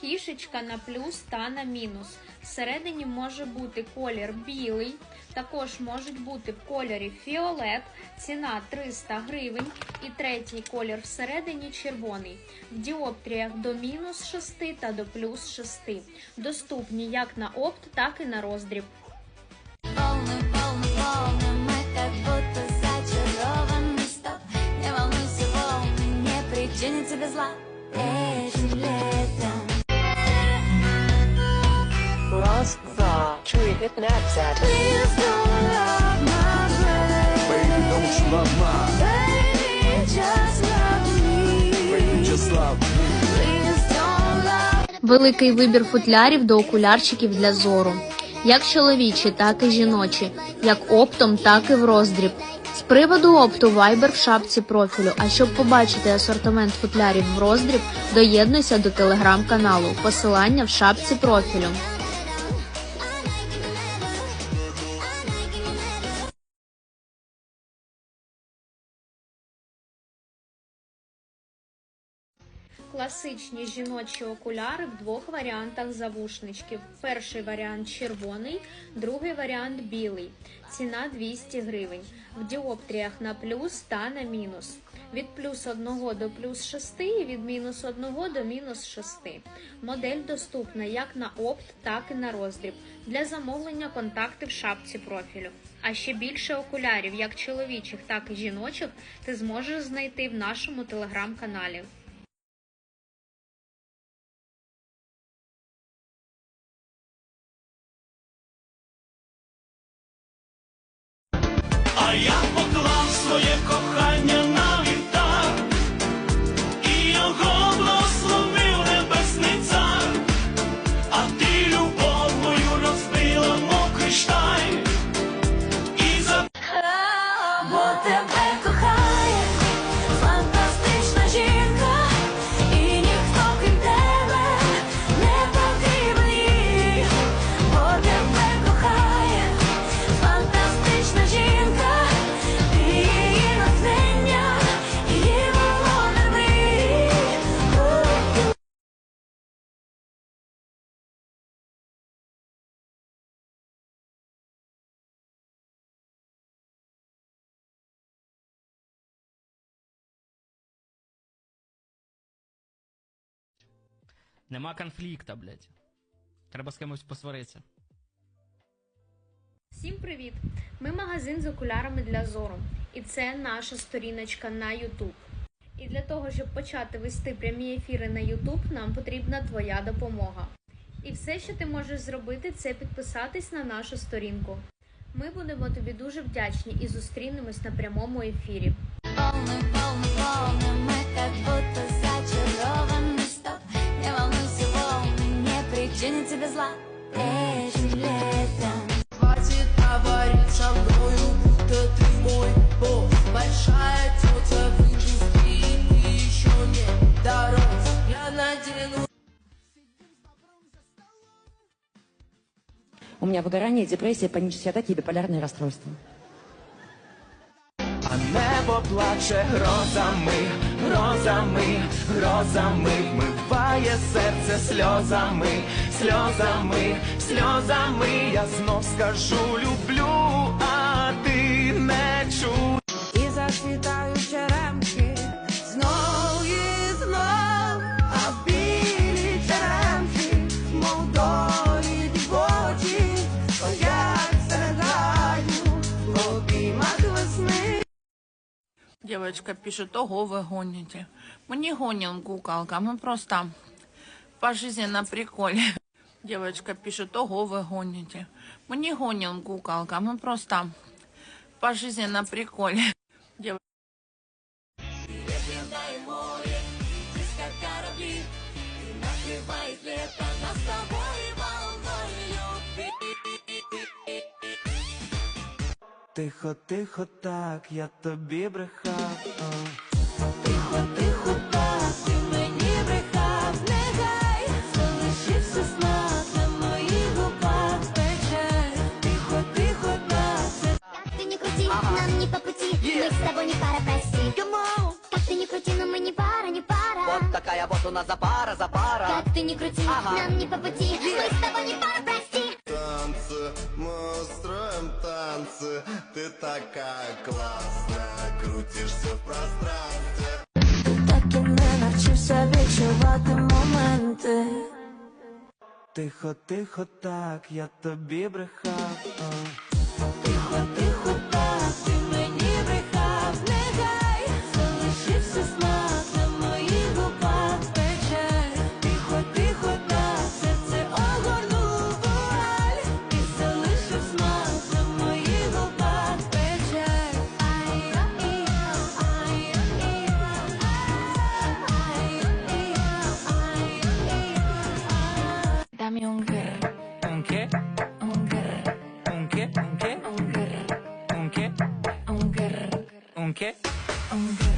кішечка на плюс та на мінус. Всередині може бути колір білий, також можуть бути в кольорі фіолет, ціна 300 гривень і третій колір всередині червоний. В діоптріях до мінус 6 та до плюс 6. Доступні як на опт, так і на роздріб. Волны, волны, волны, мы как будто зачарованы Стоп, не волнуйся, волны не причинят тебе зла Просто чує нацять. Please don't love my brother Baby, don't you love mine? Baby, just love me Baby, just love me. Please don't love Великий вибір футлярів до окулярчиків для зору. Як чоловічі, так і жіночі, як оптом, так і в роздріб. З приводу опту Viber в шапці профілю. А щоб побачити асортимент футлярів в роздріб, доєднуйся до телеграм-каналу. Посилання в шапці профілю. Класичні жіночі окуляри в двох варіантах завушничків. Перший варіант червоний, другий варіант білий. Ціна 200 гривень. В діоптріях на плюс та на мінус. Від плюс 1 до плюс 6 і від мінус 1 до мінус 6. Модель доступна як на опт, так і на роздріб. Для замовлення контакти в шапці профілю. А ще більше окулярів, як чоловічих, так і жіночих, ти зможеш знайти в нашому телеграм-каналі. Нема конфлікта, блядь. Треба з кимось посваритися. Всім привіт! Ми магазин з окулярами для зору, і це наша сторіночка на YouTube. І для того, щоб почати вести прямі ефіри на YouTube, нам потрібна твоя допомога. І все, що ти можеш зробити, це підписатись на нашу сторінку. Ми будемо тобі дуже вдячні і зустрінемось на прямому ефірі. Волны, волны, волны, мы как будто не причинят тебе зла. Этим летом. Хватит говорить со мною, будто ты мой босс Большая тетя в индустрии, ты еще не дорос Я надену У меня выгорание, депрессия, панические атаки и биполярные расстройства. А небо плаче грозами, грозами, грозами, вмиває серце сльозами, сльозами, сльозами. Я знов скажу люблю, а ти не чуєш. І зацвітають черемки Знов і знов А в білі черемки Мов долі дівочі Стоять серед гаю В обіймах весни Девочка пишет, ого, вы гоните. Мы не гоним, куколка, мы просто по жизни на приколе. Девочка пишет, ого, вы гоните. Мы не гоним, куколка, мы просто по жизни на приколе. Дев- Тихо, тихо, так, я тобі брехав. а. Тихо, тихо, так, ти мені у нас за пара, за пара. Как ты ты не крути Нам не по пути, мы с тобой не пара, прости танцы, мы устроим танцы Ты такая классная, крутишься в пространстве Так і не навчився відчувати моменти. Тихо, тихо, так, я тобі брехав. а. Тихо, тихо, qué? ¿Un qué? ¿Un qué? ¿Un qué?